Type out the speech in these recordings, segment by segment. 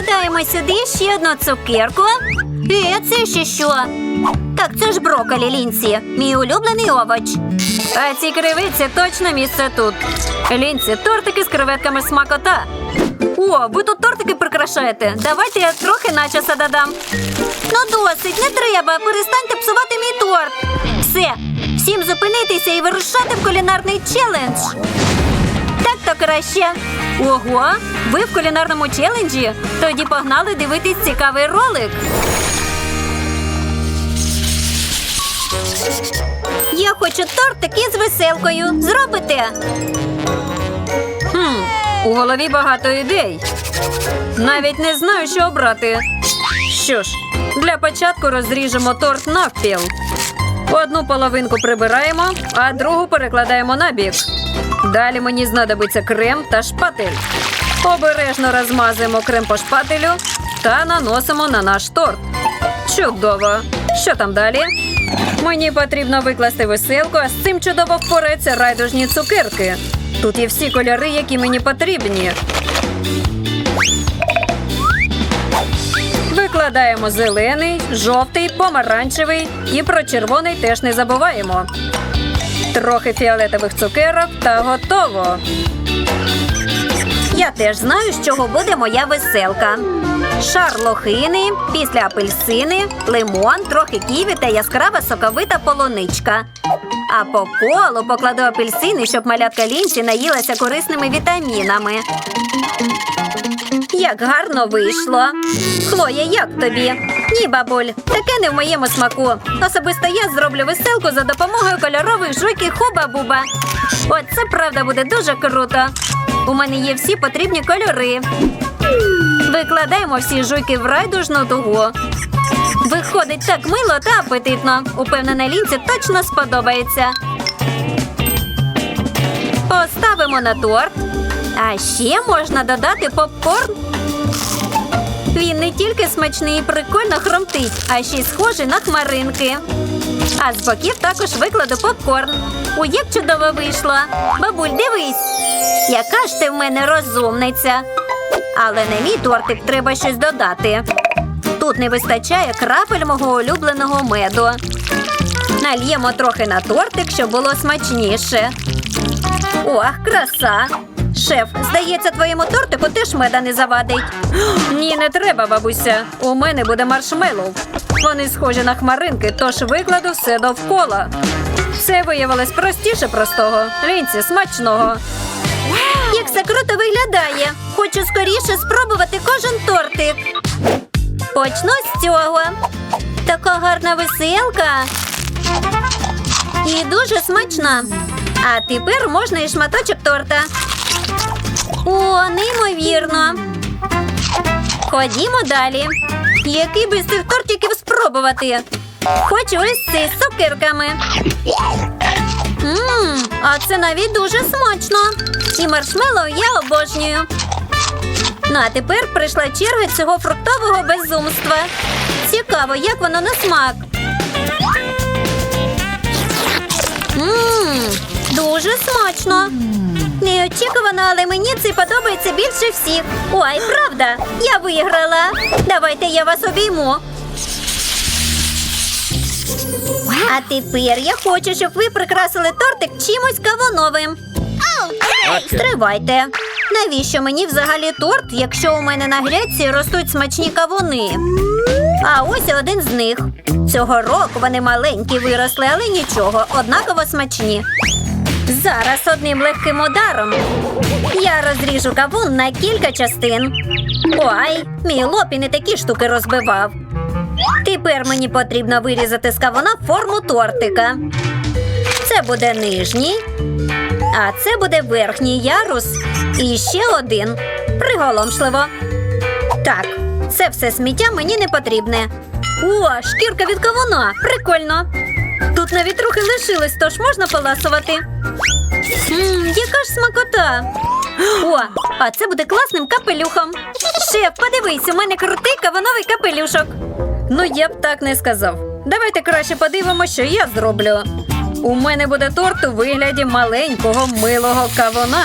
Викладаємо сюди ще одну цукерку. Е, це ще що? Так, це ж брокколі, Лінсі, мій улюблений овоч. А ці кривиці точно місце тут. Лінсі, тортики з креветками смакота. О, ви тут тортики прикрашаєте. Давайте я трохи начоса додам. Ну досить, не треба. Перестаньте псувати мій торт. Все, всім зупинитися і вирушати в кулінарний челендж. Так то краще. Ого, ви в кулінарному челенджі? Тоді погнали дивитись цікавий ролик. Я хочу тортик із веселкою. Зробите? Хм, у голові багато ідей. Навіть не знаю, що обрати. Що ж, для початку розріжемо торт навпіл. Одну половинку прибираємо, а другу перекладаємо на бік. Далі мені знадобиться крем та шпатель. Обережно розмазуємо крем по шпателю та наносимо на наш торт. Чудово! Що там далі? Мені потрібно викласти веселку, а з цим чудово впораються райдужні цукерки. Тут є всі кольори, які мені потрібні. Викладаємо зелений, жовтий, помаранчевий і про червоний теж не забуваємо. Трохи фіолетових цукерок та готово. Я теж знаю, з чого буде моя веселка. Шар лохини, після апельсини, лимон, трохи ківі та яскрава соковита полуничка. А по колу покладу апельсини, щоб малятка лінчі наїлася корисними вітамінами. Як гарно вийшло. Хлоя, як тобі? Ні, бабуль, таке не в моєму смаку. Особисто я зроблю веселку за допомогою кольорових жуйки хуба-буба. От це правда буде дуже круто. У мене є всі потрібні кольори. Викладаємо всі жуйки в райдужну дугу. Виходить так мило та апетитно. Упевнена лінці точно сподобається. Поставимо на торт. А ще можна додати попкорн. Він не тільки смачний і прикольно хромтить, а ще й схожий на хмаринки. А з боків також викладу попкорн. У як чудово вийшло. Бабуль, дивись, яка ж ти в мене розумниця. Але на мій тортик треба щось додати. Тут не вистачає крапель мого улюбленого меду. Нальємо трохи на тортик, щоб було смачніше. Ох, краса! Шеф, здається, твоєму тортику теж меда не завадить. Ні, не треба, бабуся. У мене буде маршмеллоу. Вони схожі на хмаринки, тож викладу все довкола. Це виявилось простіше простого. Лінці, смачного. Як все круто виглядає. Хочу скоріше спробувати кожен тортик. Почну з цього. Така гарна веселка. І дуже смачна. А тепер можна і шматочок торта. О, неймовірно. Ходімо далі. Який би з цих тортиків спробувати? Хочу ось цей з цукерками. Мм, а це навіть дуже смачно. І маршмеллоу я обожнюю. Ну а тепер прийшла черга цього фруктового безумства. Цікаво, як воно на смак. Мм, дуже смачно. Неочікувано, але мені це подобається більше всіх. Ой, правда, я виграла. Давайте я вас обійму. А тепер я хочу, щоб ви прикрасили тортик чимось кавуновим. Стривайте. Навіщо мені взагалі торт, якщо у мене на грядці ростуть смачні кавуни? А ось один з них. Цього року вони маленькі виросли, але нічого, однаково смачні. Зараз одним легким ударом я розріжу кавун на кілька частин. Ой, мій лопі не такі штуки розбивав. Тепер мені потрібно вирізати з кавуна форму тортика. Це буде нижній, а це буде верхній ярус. І ще один. Приголомшливо. Так, це все сміття мені не потрібне. О, шкірка від кавуна. Прикольно. Тут навіть трохи лишилось, тож можна поласувати. Мм, яка ж смакота. О, а це буде класним капелюхом. Шеф, подивись, у мене крутий кавуновий капелюшок. Ну, я б так не сказав. Давайте краще подивимося, що я зроблю. У мене буде торт у вигляді маленького милого кавуна.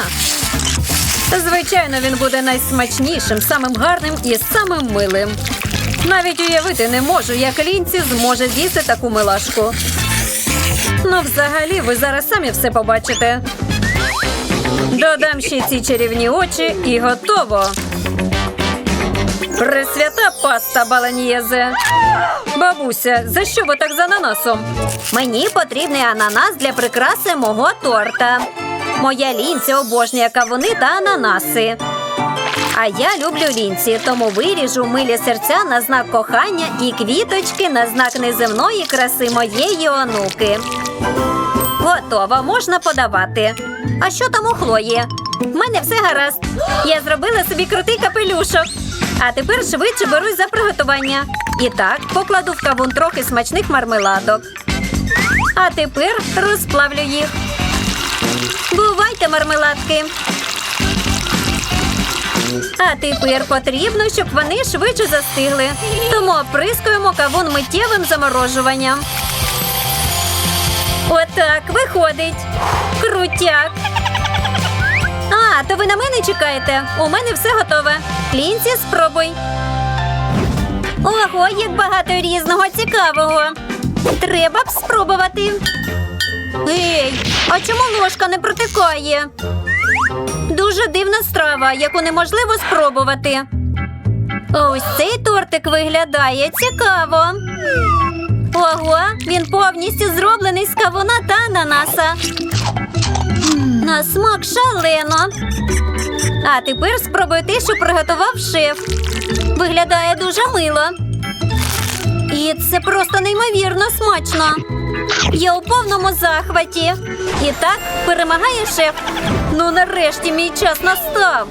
Звичайно, він буде найсмачнішим, самим гарним і самим милим. Навіть уявити не можу, як лінці зможе з'їсти таку милашку. Ну, взагалі, ви зараз самі все побачите. Додам ще ці чарівні очі і готово. Пресвята паста баланієзе. Бабуся, за що ви так з ананасом? Мені потрібний ананас для прикраси мого торта. Моя лінця обожнює кавуни та ананаси. А я люблю лінці, тому виріжу милі серця на знак кохання і квіточки на знак неземної краси моєї онуки. Готово, можна подавати. А що там у Хлої? В мене все гаразд. Я зробила собі крутий капелюшок. А тепер швидше берусь за приготування. І так, покладу в кавун трохи смачних мармеладок. А тепер розплавлю їх. Бувайте, мармеладки. А тепер потрібно, щоб вони швидше застигли. Тому оприскуємо кавун миттєвим заморожуванням. Отак виходить. Крутяк. А, то ви на мене чекаєте? У мене все готове. Клінці, спробуй. Ого, як багато різного цікавого. Треба б спробувати. Ей, а чому ложка не протикає? Дуже дивна страва, яку неможливо спробувати. Ось цей тортик виглядає цікаво. Ого, він повністю зроблений з кавуна та ананаса. На смак шалено. А тепер спробуй те, що приготував шеф. Виглядає дуже мило. І це просто неймовірно смачно. Я у повному захваті. І так перемагає шеф. Ну, нарешті мій час настав.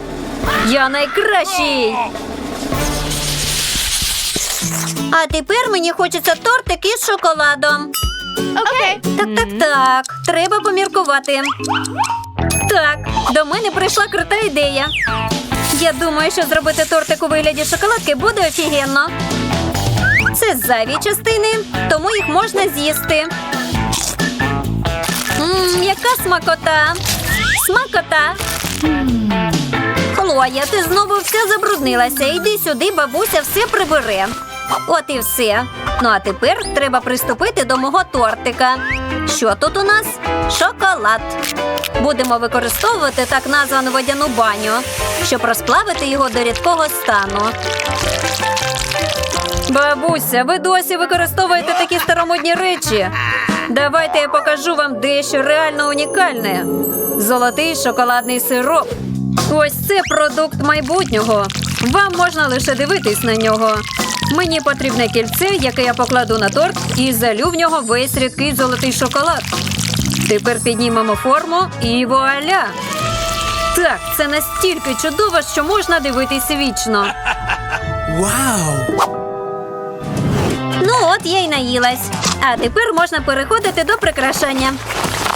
Я найкращий. А тепер мені хочеться тортик із шоколадом. Okay. Так, так, так. Треба поміркувати. Так, до мене прийшла крута ідея. Я думаю, що зробити тортик у вигляді шоколадки буде офігенно. Це зайві частини, тому їх можна з'їсти. Мм, яка смакота! Смакота! Хлоя, ти знову вся забруднилася. Йди сюди, бабуся все прибере. От і все. Ну а тепер треба приступити до мого тортика. Що тут у нас? Шоколад. Будемо використовувати так названу водяну баню, щоб розплавити його до рідкого стану. Бабуся, ви досі використовуєте такі старомодні речі. Давайте я покажу вам дещо реально унікальне. Золотий шоколадний сироп. Ось це продукт майбутнього. Вам можна лише дивитись на нього. Мені потрібне кільце, яке я покладу на торт, і залю в нього весь рідкий золотий шоколад. Тепер піднімемо форму і вуаля! Так, це настільки чудово, що можна дивитись вічно. Wow! Ну от я й наїлась. А тепер можна переходити до прикрашання.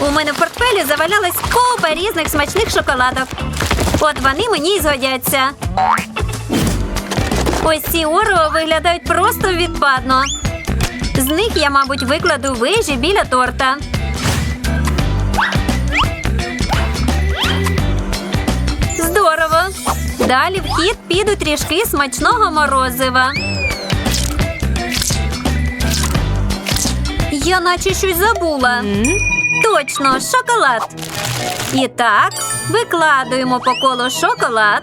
У мене в портфелі завалялась купа різних смачних шоколадок. От вони мені й згодяться. Ось ці орео виглядають просто відпадно. З них я, мабуть, викладу вежі біля торта. Здорово! Далі в хід підуть трішки смачного морозива. Я наче щось забула. Точно, шоколад. І так, викладуємо по колу шоколад.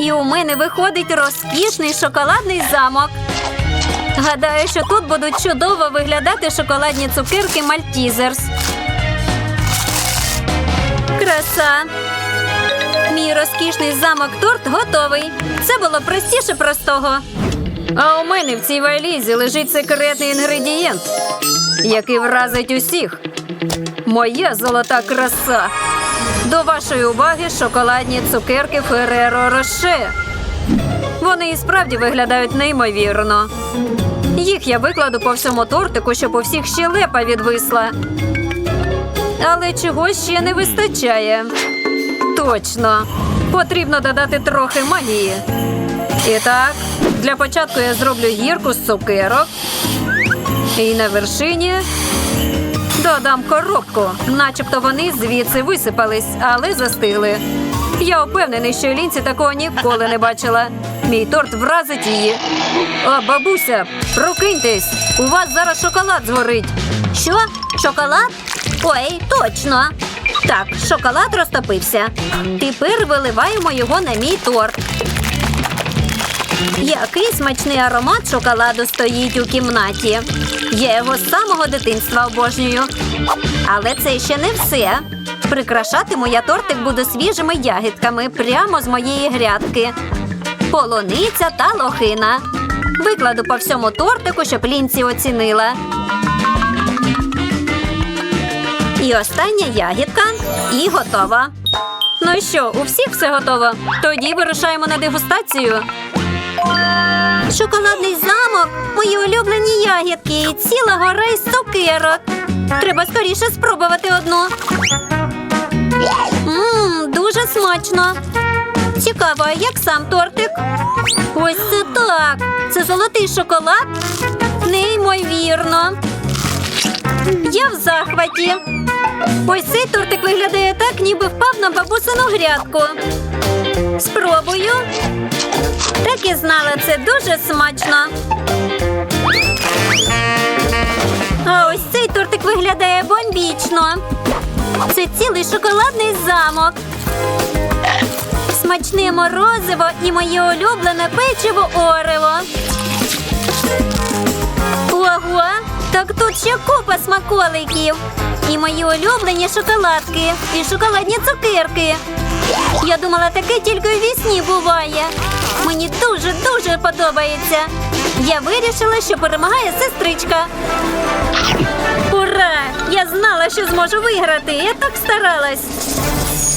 І у мене виходить розкішний шоколадний замок. Гадаю, що тут будуть чудово виглядати шоколадні цукерки Мальтізерс. Краса. Мій розкішний замок торт готовий. Це було простіше простого. А у мене в цій валізі лежить секретний інгредієнт, який вразить усіх. Моя золота краса. До вашої уваги шоколадні цукерки Фереро Роше. Вони і справді виглядають неймовірно. Їх я викладу по всьому тортику, щоб у всіх щелепа відвисла. Але чогось ще не вистачає. Точно. Потрібно додати трохи магії. І так, для початку я зроблю гірку з цукерок. І на вершині Додам коробку, начебто вони звідси висипались, але застигли. Я впевнений, що Лінці такого ніколи не бачила. Мій торт вразить її. О, бабуся, прокиньтесь! У вас зараз шоколад згорить. Що? Шоколад? Ой, точно. Так, шоколад розтопився. Тепер виливаємо його на мій торт. Який смачний аромат шоколаду стоїть у кімнаті. Я його з самого дитинства обожнюю. Але це ще не все. Прикрашатиму я тортик буду свіжими ягідками прямо з моєї грядки. Полуниця та лохина. Викладу по всьому тортику, щоб лінці оцінила. І остання ягідка. І готова. Ну що, у всіх все готово? Тоді вирушаємо на дегустацію. Шоколадний замок, мої улюблені ягідки і ціла гора із цукерок. Треба скоріше спробувати одну. Ммм, дуже смачно. Цікаво, як сам тортик? Ось це так. Це золотий шоколад? Неймовірно. Я в захваті. Ось цей тортик виглядає так, ніби впав на бабусину грядку. Спробую. Так і знала, це дуже смачно. А ось цей тортик виглядає бомбічно. Це цілий шоколадний замок. Смачне морозиво і моє улюблене печиво Орево. Ого, так тут ще купа смаколиків. І мої улюблені шоколадки, і шоколадні цукерки. Я думала, таке тільки у вісні буває. Мені дуже-дуже подобається. Я вирішила, що перемагає сестричка. Ура! Я знала, що зможу виграти. Я так старалась.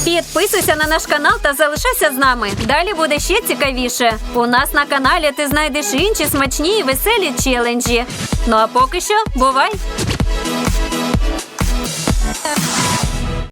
Підписуйся на наш канал та залишайся з нами. Далі буде ще цікавіше. У нас на каналі ти знайдеш інші смачні і веселі челенджі. Ну а поки що, бувай!